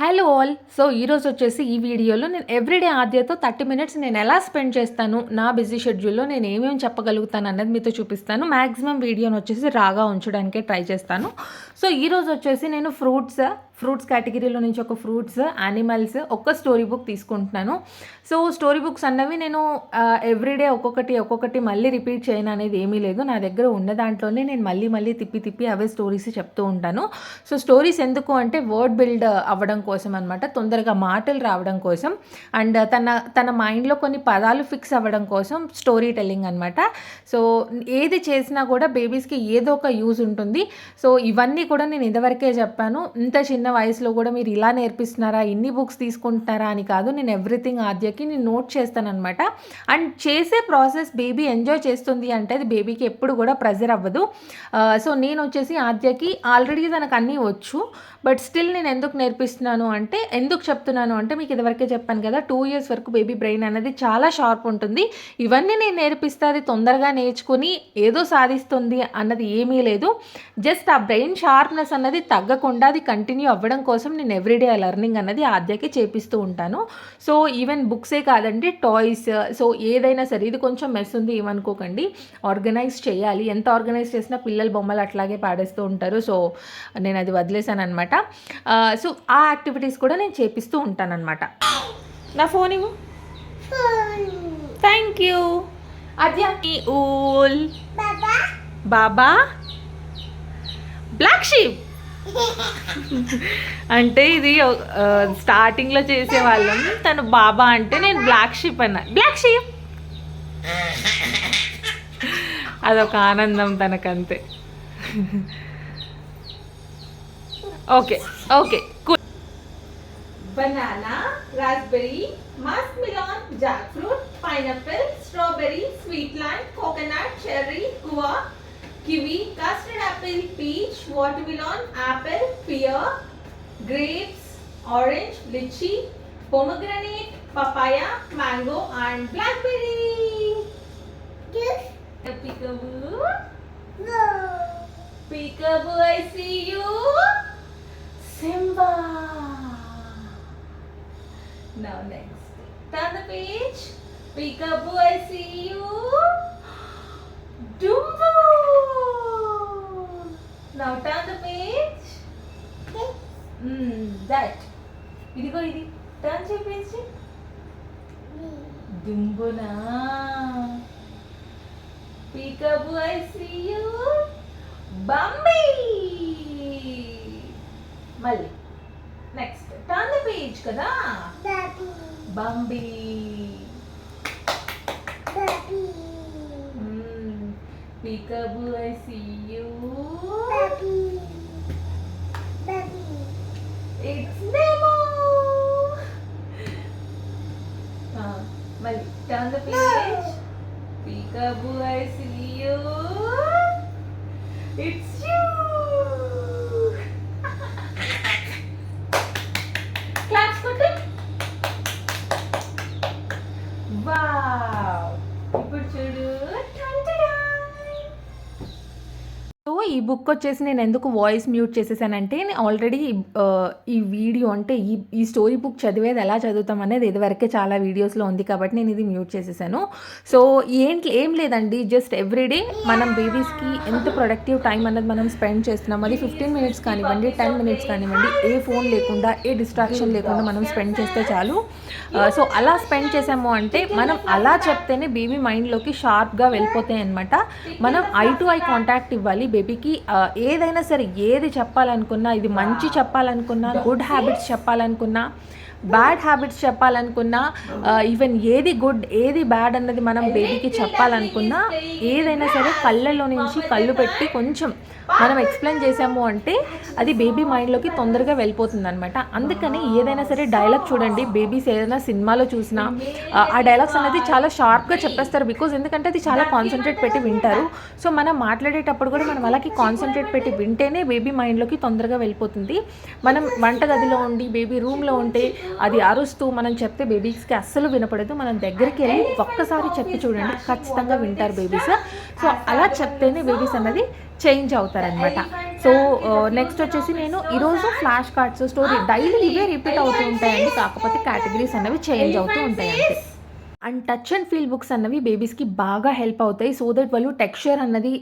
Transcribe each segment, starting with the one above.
Hello all. So ఈరోజు వచ్చేసి ఈ వీడియోలో నేను ఎవ్రీడే ఆద్యతో థర్టీ మినిట్స్ నేను ఎలా స్పెండ్ చేస్తాను నా బిజీ షెడ్యూల్లో నేను ఏమేమి చెప్పగలుగుతాను అన్నది మీతో చూపిస్తాను. మ్యాక్సిమం వీడియోని వచ్చేసి రాగా ఉంచడానికే ట్రై చేస్తాను. సో ఈరోజు వచ్చేసి నేను ఫ్రూట్స్ ఫ్రూట్స్ కేటగిరీలో నుంచి ఒక ఫ్రూట్స్ యానిమల్స్ ఒక్క స్టోరీ బుక్ తీసుకుంటున్నాను. సో స్టోరీ బుక్స్ అన్నవి నేను ఎవ్రీడే ఒక్కొక్కటి ఒక్కొక్కటి మళ్ళీ రిపీట్ చేయను అనేది ఏమీ లేదు. నా దగ్గర ఉన్న దాంట్లోనే నేను మళ్ళీ మళ్ళీ తిప్పి తిప్పి అవే స్టోరీస్ చెప్తూ ఉంటాను. సో స్టోరీస్ ఎందుకు అంటే వర్డ్ బిల్డ్ అవ్వడం కోసం అనమాట తొందరగా మాటలు రావడం కోసం అండ్ తన తన మైండ్లో కొన్ని పదాలు ఫిక్స్ అవ్వడం కోసం స్టోరీ టెల్లింగ్ అనమాట సో ఏది చేసినా కూడా బేబీస్కి ఏదో ఒక యూజ్ ఉంటుంది. సో ఇవన్నీ కూడా నేను ఇదివరకే చెప్పాను. ఇంత చిన్న వయసులో కూడా మీరు ఇలా నేర్పిస్తున్నారా? ఇన్ని బుక్స్ తీసుకుంటున్నారా? అని కాదు నేను ఎవ్రీథింగ్ ఆద్యకి నేను నోట్ చేస్తానమాట అండ్ చేసే ప్రాసెస్ బేబీ ఎంజాయ్ చేస్తుంది అంటే అది బేబీకి ఎప్పుడు కూడా ప్రెజర్ అవ్వదు. సో నేను వచ్చేసి ఆద్యకి ఆల్రెడీ తనకు అన్నీ వచ్చు బట్ స్టిల్ నేను ఎందుకు నేర్పిస్తున్నాను అంటే ఎందుకు చెప్తున్నాను అంటే మీకు ఇదివరకే చెప్పాను కదా టూ ఇయర్స్ వరకు బేబీ బ్రెయిన్ అనేది చాలా షార్ప్ ఉంటుంది. ఇవన్నీ నేను నేర్పిస్తే అది తొందరగా నేర్చుకుని ఏదో సాధిస్తుంది అన్నది ఏమీ లేదు. జస్ట్ ఆ బ్రెయిన్ షార్ప్నెస్ అన్నది తగ్గకుండా అది కంటిన్యూ అవ్వడం కోసం నేను ఎవ్రీడే లెర్నింగ్ అన్నది ఆద్యకి చేపిస్తూ ఉంటాను. సో ఈవెన్ బుక్సే కాదండి టాయ్స్ సో ఏదైనా సరే ఇది కొంచెం మెస్ ఉంది ఏమనుకోకండి. ఆర్గనైజ్ చేయాలి. ఎంత ఆర్గనైజ్ చేసినా పిల్లల బొమ్మలు అట్లాగే పాడేస్తూ ఉంటారు. సో నేను అది వదిలేశాను అనమాట సో ఆ యాక్టివిటీస్ కూడా నేను చేపిస్తూ ఉంటాను అనమాట నా ఫోన్ ఇవ్వు. Thank you అద్యాకి wool. Baa baa. Black sheep అంటే ఇది స్టార్టింగ్లో చేసేవాళ్ళం తను బాబా అంటే నేను బ్లాక్ షీప్ అన్నా. బ్లాక్ షీప్ అదొక ఆనందం తనకంతే. Okay okay. Banana raspberry musk melon jack fruit pineapple strawberry sweet lime coconut cherry guava kiwi, custard apple, peach, watermelon, apple, pear, grapes, orange, lychee, pomegranate, papaya, mango and blackberry. Yes. Peekaboo. No. Peekaboo, I see you. Simba. Now next. Turn the page. Peekaboo, I see you. Turn the page. Mm, that. ఇదిగో ఇది. Turn చేయించి దుంబునా. Peekaboo I see you బంబీ మళ్ళీ. Next turn the page కదా. బంబీ peekaboo I see you it's demo మళ్ళీ turn the page peekaboo I see you it's you claps కొట్టు వావ్ ఇప్పుడు చూడు సో ఈ బుక్ వచ్చేసి నేను ఎందుకు వాయిస్ మ్యూట్ చేసేసానంటే నేను ఆల్రెడీ ఈ వీడియో అంటే ఈ ఈ స్టోరీ బుక్ చదివేది ఎలా చదువుతాం అనేది ఇదివరకే చాలా వీడియోస్లో ఉంది కాబట్టి నేను ఇది మ్యూట్ చేసేసాను. సో ఏంటి ఏం లేదండి జస్ట్ ఎవ్రీడే మనం బేబీస్కి ఎంత ప్రొడక్టివ్ టైం అన్నది మనం స్పెండ్ చేస్తున్నాం అది ఫిఫ్టీన్ మినిట్స్ కానివ్వండి టెన్ మినిట్స్ కానివ్వండి ఏ ఫోన్ లేకుండా ఏ డిస్ట్రాక్షన్ లేకుండా మనం స్పెండ్ చేస్తే చాలు. సో అలా స్పెండ్ చేసాము అంటే మనం అలా చెప్తేనే బేబీ మైండ్లోకి షార్ప్గా వెళ్ళిపోతాయి అనమాట మనం ఐ టు ఐ కాంటాక్ట్ ఇవ్వాలి బేబీకి ఏదైనా సరే ఏది చెప్పాలనుకున్నా ఇది మంచి చెప్పాలనుకున్నా గుడ్ హ్యాబిట్స్ చెప్పాలనుకున్నా బ్యాడ్ హ్యాబిట్స్ చెప్పాలనుకున్నా ఈవెన్ ఏది గుడ్ ఏది బ్యాడ్ అన్నది మనం బేబీకి చెప్పాలనుకున్నా ఏదైనా సరే కళ్ళల్లో నుంచి కళ్ళు పెట్టి కొంచెం మనం ఎక్స్ప్లెయిన్ చేసాము అంటే అది బేబీ మైండ్లోకి తొందరగా వెళ్ళిపోతుంది అనమాట అందుకని ఏదైనా సరే డైలాగ్ చూడండి బేబీస్ ఏదైనా సినిమాలో చూసినా ఆ, డైలాగ్స్ అనేది చాలా షార్ప్గా చెప్పేస్తారు బికాజ్ ఎందుకంటే అది చాలా కాన్సన్ట్రేట్ పెట్టి వింటారు. సో మనం మాట్లాడేటప్పుడు కూడా మనం అలాగే కాన్సన్ట్రేట్ పెట్టి వింటేనే బేబీ మైండ్లోకి తొందరగా వెళ్ళిపోతుంది. మనం వంటగదిలో ఉండి బేబీ రూమ్లో ఉంటే అది అరుస్తూ మనం చెప్తే బేబీస్కి అస్సలు వినపడదు. మనం దగ్గరికి వెళ్ళి ఒక్కసారి చెప్పి చూడండి. ఖచ్చితంగా వింటారు బేబీస్. సో అలా చెప్తేనే బేబీస్ అన్నది చేంజ్ అవుతారనమాట సో నెక్స్ట్ వచ్చేసి నేను ఈరోజు ఫ్లాష్ కార్డ్స్ స్టోరీ డైలీ ఇవే రిపీట్ అవుతూ ఉంటాయండి. కాకపోతే కేటగిరీస్ అనేవి చేంజ్ అవుతూ ఉంటాయి అంతే and touch and feel books అన్నవి బేబీస్కి బాగా హెల్ప్ అవుతాయి. సో దట్ వాళ్ళు టెక్స్చర్ అన్నది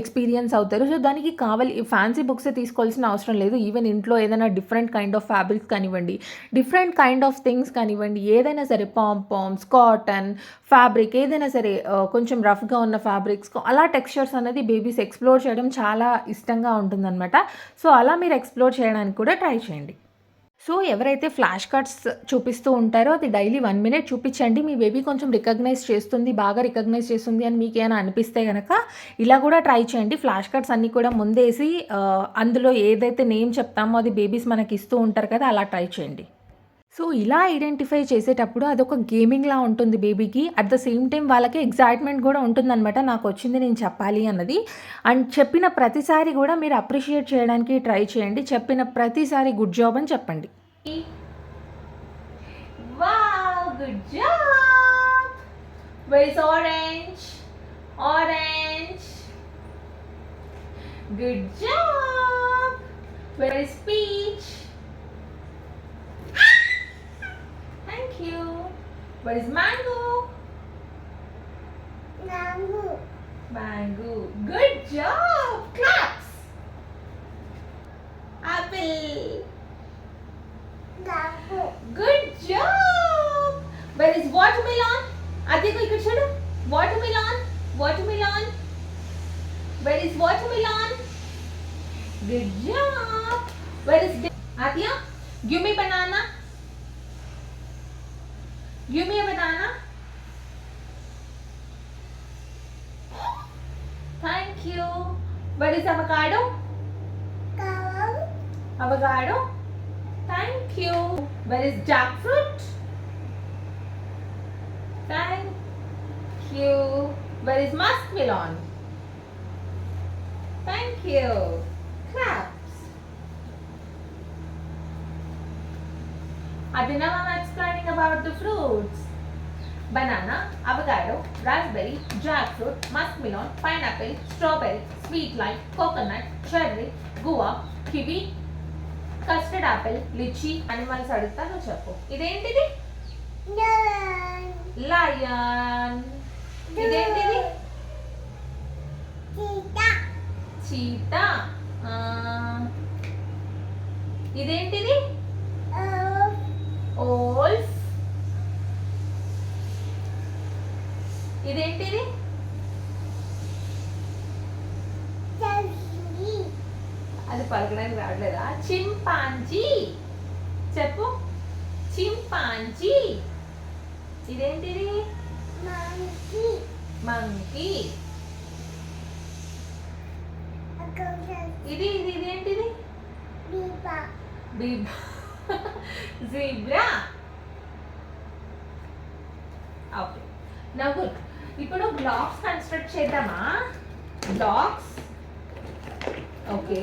ఎక్స్పీరియన్స్ అవుతారు. సో దానికి కావాలి ఫ్యాన్సీ బుక్సే తీసుకోవాల్సిన అవసరం లేదు. ఈవెన్ ఇంట్లో ఏదైనా డిఫరెంట్ కైండ్ ఆఫ్ ఫ్యాబ్రిక్స్ కానివ్వండి డిఫరెంట్ కైండ్ ఆఫ్ థింగ్స్ కానివ్వండి ఏదైనా సరే పాంపామ్స్ కాటన్ ఫ్యాబ్రిక్ ఏదైనా సరే కొంచెం రఫ్గా ఉన్న ఫ్యాబ్రిక్స్ అలా టెక్స్చర్స్ అనేది బేబీస్ ఎక్స్ప్లోర్ చేయడం చాలా ఇష్టంగా ఉంటుందన్నమాట. సో అలా మీరు ఎక్స్ప్లోర్ చేయడానికి కూడా ట్రై చేయండి. సో ఎవరైతే ఫ్లాష్ కార్డ్స్ చూపిస్తూ ఉంటారో అది డైలీ వన్ మినిట్ చూపించండి. మీ బేబీ కొంచెం రికగ్నైజ్ చేస్తుంది బాగా రికగ్నైజ్ చేస్తుంది అని మీకు ఏమైనా అనిపిస్తే కనుక ఇలా కూడా ట్రై చేయండి. ఫ్లాష్ కార్డ్స్ అన్నీ కూడా ముందేసి అందులో ఏదైతే నేమ్ చెప్తామో అది బేబీస్ మనకి ఇస్తూ ఉంటారు కదా అలా ట్రై చేయండి. సో ఇలా ఐడెంటిఫై చేసేటప్పుడు అదొక గేమింగ్లా ఉంటుంది బేబీకి. అట్ ద సేమ్ టైం వాళ్ళకి ఎగ్జైట్మెంట్ కూడా ఉంటుందన్నమాట. నాకు వచ్చింది నేను చెప్పాలి అన్నది. అండ్ చెప్పిన ప్రతిసారి కూడా మీరు అప్రిషియేట్ చేయడానికి ట్రై చేయండి. చెప్పిన ప్రతిసారి గుడ్ జాబ్ అని చెప్పండి. Good job. Job. Orange orange orange? Orange. Thank you. Where is mango? Mango. Mango. Good job. Claps. Apple. Good job. Where is watermelon? Adya ko ikkada chudu. Watermelon. Watermelon. Where is watermelon? Good job. Where is Adya? Give me banana. Give me a banana. Thank you. Where is avocado? Avocado. Thank you. Where is jackfruit? Thank you. Where is muskmelon? Thank you. Claps. Adina I'm explaining about the fruits. Banana, avocado, raspberry, jackfruit, muskmelon, pineapple, strawberry, sweet lime, coconut, cherry, guava, kiwi, custard apple litchi animals అడుగుతా నువ్వు చెప్పు ఇదేంటిది lion ఇదేంటిది cheetah ఇదేంటిది ఓల్ఫ్ ఇదేంటిది అది పలకడానికి రావట్లేదా? చింపాంజీ. చెప్పు. చింపాంజీ. ఇదేంటిది? మంకీ. ఇది ఇది ఇదేంటిది జీబ్రా. ఓకే. నవ్వు ఇప్పుడు బ్లాక్స్ కన్స్ట్రక్ట్ చేద్దామా? బ్లాక్స్. ఓకే.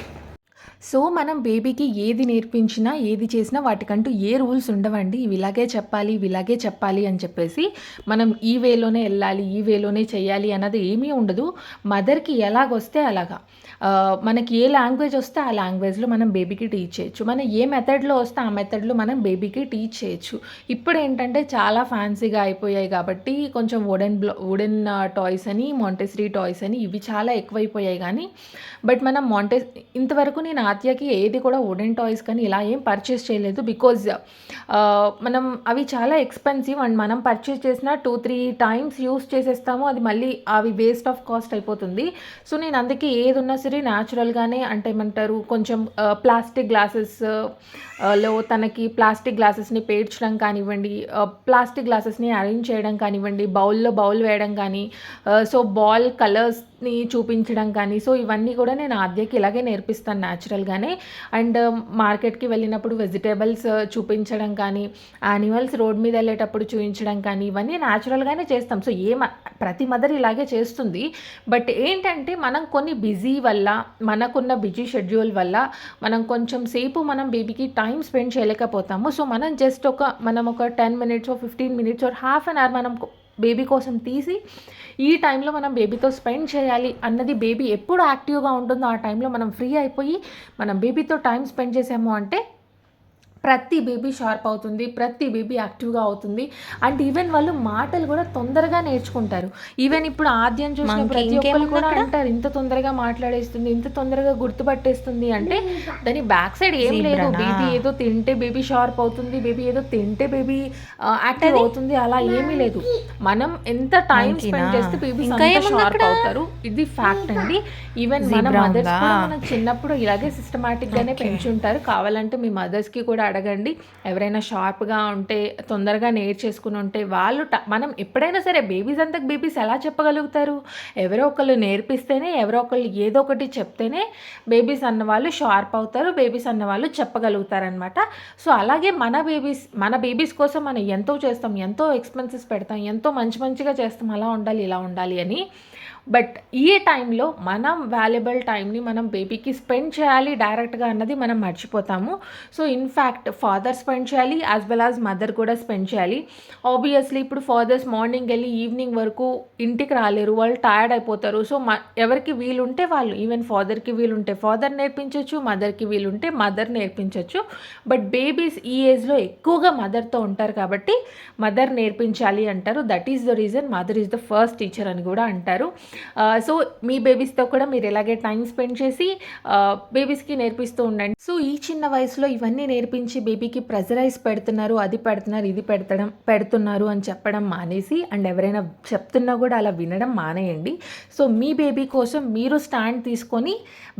సో మనం బేబీకి ఏది నేర్పించినా ఏది చేసినా వాటికంటూ ఏ రూల్స్ ఉండవండి. ఇవి ఇలాగే చెప్పాలి ఇవి ఇలాగే చెప్పాలి అని చెప్పేసి మనం ఈ వేలోనే వెళ్ళాలి ఈ వేలోనే చేయాలి అన్నది ఏమీ ఉండదు. మదర్కి ఎలాగొస్తే అలాగా. మనకి ఏ లాంగ్వేజ్ వస్తే ఆ లాంగ్వేజ్లో మనం బేబీకి టీచ్ చేయొచ్చు. మనం ఏ మెథడ్లో వస్తే ఆ మెథడ్లో మనం బేబీకి టీచ్ చేయొచ్చు. ఇప్పుడు ఏంటంటే చాలా ఫ్యాన్సీగా అయిపోయాయి కాబట్టి కొంచెం వుడెన్ బ్లా వుడెన్ టాయ్స్ అని మాంటెసరీ టాయ్స్ అని ఇవి చాలా ఎక్కువైపోయాయి కానీ బట్ మనం మాంటెస్ ఇంతవరకు నేను ఆత్యకి ఏది కూడా వుడెన్ టాయ్స్ కానీ ఇలా ఏం పర్చేస్ చేయలేదు బికాజ్ మనం అవి చాలా ఎక్స్పెన్సివ్ అండ్ మనం పర్చేస్ చేసిన టూ త్రీ టైమ్స్ యూస్ చేసేస్తాము. అది మళ్ళీ అవి వేస్ట్ ఆఫ్ కాస్ట్ అయిపోతుంది. సో నేను అందుకే ఏది ఉన్నా సరే న్యాచురల్గానే అంటే ఏమంటారు కొంచెం ప్లాస్టిక్ గ్లాసెస్లో తనకి ప్లాస్టిక్ గ్లాసెస్ని పేర్చడం కానివ్వండి ప్లాస్టిక్ గ్లాసెస్ని అరేంజ్ చేయడం కానివ్వండి బౌల్లో బౌల్ వేయడం కానీ సో బాల్ కలర్స్ ని చూపించడం కానీ సో ఇవన్నీ కూడా నేను ఆద్యకి ఇలాగే నేర్పిస్తాను న్యాచురల్గానే. అండ్ um, మార్కెట్కి వెళ్ళినప్పుడు వెజిటేబుల్స్ uh, చూపించడం కానీ యానిమల్స్ రోడ్ మీద వెళ్ళేటప్పుడు చూపించడం కానీ ఇవన్నీ న్యాచురల్గానే చేస్తాం. సో ఏ మ- ప్రతి మదర్ ఇలాగే చేస్తుంది. బట్ ఏంటంటే మనం కొన్ని బిజీ వల్ల మనకున్న బిజీ షెడ్యూల్ వల్ల మనం కొంచెం సేపు మనం బేబీకి టైం స్పెండ్ చేయలేకపోతాము. సో మనం జస్ట్ ఒక మనం ఒక ten minutes fifteen minutes or half an hour మనం బేబీ కోసం తీసి ఈ టైంలో మనం బేబీతో స్పెండ్ చేయాలి అన్నది బేబీ ఎప్పుడు యాక్టివ్గా ఉంటుందో ఆ టైంలో మనం ఫ్రీ అయిపోయి మనం బేబీతో టైం స్పెండ్ చేసాము అంటే ప్రతి బేబీ షార్ప్ అవుతుంది ప్రతి బేబీ యాక్టివ్గా అవుతుంది అండ్ ఈవెన్ వాళ్ళు మాటలు కూడా తొందరగా నేర్చుకుంటారు ఈవెన్ ఇప్పుడు ఆద్యం చూసిన ప్రతి ఒక్కరు కూడా? అంటారు ఇంత తొందరగా మాట్లాడేస్తుంది ఇంత తొందరగా గుర్తుపట్టేస్తుంది అంటే దాని బ్యాక్ సైడ్ ఏం లేదు? బేబీ ఏదో తింటే బేబీ షార్ప్ అవుతుంది బేబీ ఏదో తింటే బేబీ యాక్టివ్ అవుతుంది అలా ఏమీ లేదు మనం ఎంత టైం స్పెండ్? చేస్తే ఏముంది షార్ప్? అవుతారు ఇది ఫ్యాక్ట్ అండి ఈవెన్ మన మదర్స్? కూడా మనం చిన్నప్పుడు ఇలాగే సిస్టమేటిక్ గానే. పెంచుంటారు కావాలంటే మీ మదర్స్కి కూడా అడగండి. ఎవరైనా షార్ప్గా ఉంటే తొందరగా నేర్చేసుకుని ఉంటే వాళ్ళు ట- మనం ఎప్పుడైనా సరే బేబీస్ అంతకు బేబీస్ ఎలా చెప్పగలుగుతారు? ఎవరో ఒకళ్ళు నేర్పిస్తేనే ఎవరో ఒకళ్ళు ఏదో ఒకటి చెప్తేనే బేబీస్ అన్న వాళ్ళు షార్ప్ అవుతారు బేబీస్ అన్న వాళ్ళు చెప్పగలుగుతారు సో అలాగే మన బేబీస్ మన బేబీస్ కోసం మనం ఎంతో చేస్తాం ఎంతో ఎక్స్పెన్సెస్ పెడతాం ఎంతో మంచి మంచిగా చేస్తాం అలా ఉండాలి ఇలా ఉండాలి అని బట్ ఈ టైంలో మనం వాల్యుబుల్ టైంని మనం బేబీకి స్పెండ్ చేయాలి డైరెక్ట్గా అన్నది మనం మర్చిపోతాము. So in fact father spend చేయాలి యాజ్ వెల్ యాజ్ మదర్ కూడా స్పెండ్ చేయాలి. ఆబ్వియస్లీ ఇప్పుడు ఫాదర్స్ మార్నింగ్ వెళ్ళి ఈవినింగ్ వరకు ఇంటికి రాలేరు వాళ్ళు టైర్డ్ అయిపోతారు. సో మ ఎవరికి వీలుంటే వాళ్ళు ఈవెన్ ఫాదర్కి వీలుంటే ఫాదర్ నేర్పించవచ్చు మదర్కి వీలుంటే మదర్ నేర్పించవచ్చు బట్ బేబీస్ ఈ ఏజ్లో ఎక్కువగా మదర్తో ఉంటారు కాబట్టి మదర్ నేర్పించాలి అంటారు. That is the reason mother is the first teacher అని కూడా అంటారు. Uh, సో మీ బేబీస్తో కూడా మీరు ఇలాగే టైం స్పెండ్ చేసి uh, బేబీస్కి నేర్పిస్తూ ఉండండి. సో ఈ చిన్న వయసులో ఇవన్నీ నేర్పించి బేబీకి ప్రెజరైజ్ పెడుతున్నారు అది పెడుతున్నారు ఇది పెడతడం పెడుతున్నారు అని చెప్పడం మానేసి అండ్ ఎవరైనా చెప్తున్నా కూడా అలా వినడం మానేయండి. సో మీ బేబీ కోసం మీరు స్టాండ్ తీసుకొని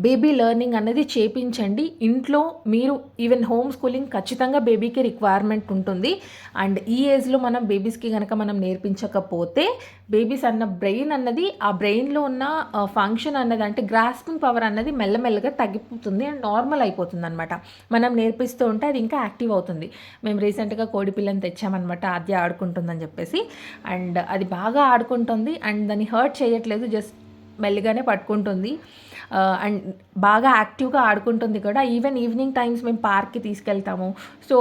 బేబీ లెర్నింగ్ అనేది చేపించండి. ఇంట్లో మీరు ఈవెన్ హోమ్ స్కూలింగ్ ఖచ్చితంగా బేబీకి రిక్వైర్మెంట్ ఉంటుంది. అండ్ ఈ ఏజ్లో మనం బేబీస్కి కనుక మనం నేర్పించకపోతే బేబీస్ అన్న బ్రెయిన్ అన్నది ఆ బ్రెయిన్లో ఉన్న ఫంక్షన్ అన్నది అంటే గ్రాస్పింగ్ పవర్ అన్నది మెల్లమెల్లగా తగ్గిపోతుంది అండ్ నార్మల్ అయిపోతుంది అనమాట మనం నేర్పిస్తూ ఉంటే అది ఇంకా యాక్టివ్ అవుతుంది. మేము రీసెంట్గా కోడి పిల్లని తెచ్చామన్నమాట. ఆద్య ఆడుకుంటుందని చెప్పేసి. అండ్ అది బాగా ఆడుకుంటుంది. అండ్ దాన్ని హర్ట్ చేయట్లేదు. జస్ట్ మెల్లిగానే పట్టుకుంటుంది. అండ్ బాగా యాక్టివ్గా ఆడుకుంటుంది కూడా ఈవెన్ ఈవినింగ్ టైమ్స్ మేము పార్క్కి తీసుకెళ్తాము. So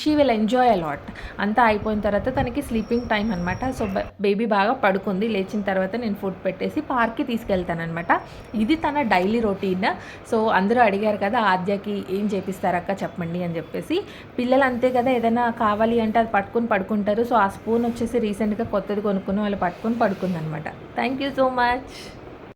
she will enjoy a lot అంతా అయిపోయిన తర్వాత తనకి స్లీపింగ్ టైం అనమాట సో బేబీ బాగా పడుకుంది. లేచిన తర్వాత నేను ఫుడ్ పెట్టేసి పార్క్కి తీసుకెళ్తానమాట ఇది తన డైలీ రొటీన్ సో అందరూ అడిగారు కదా ఆద్యకి ఏం చేపిస్తారక్క చెప్పండి అని చెప్పేసి. పిల్లలు అంతే కదా ఏదైనా కావాలి అంటే అది పట్టుకొని పడుకుంటారు. సో ఆ స్పూన్ వచ్చేసి రీసెంట్గా కొత్తది కొనుక్కుని వాళ్ళు పట్టుకుని పడుకుందనమాట థ్యాంక్ యూ సో మచ్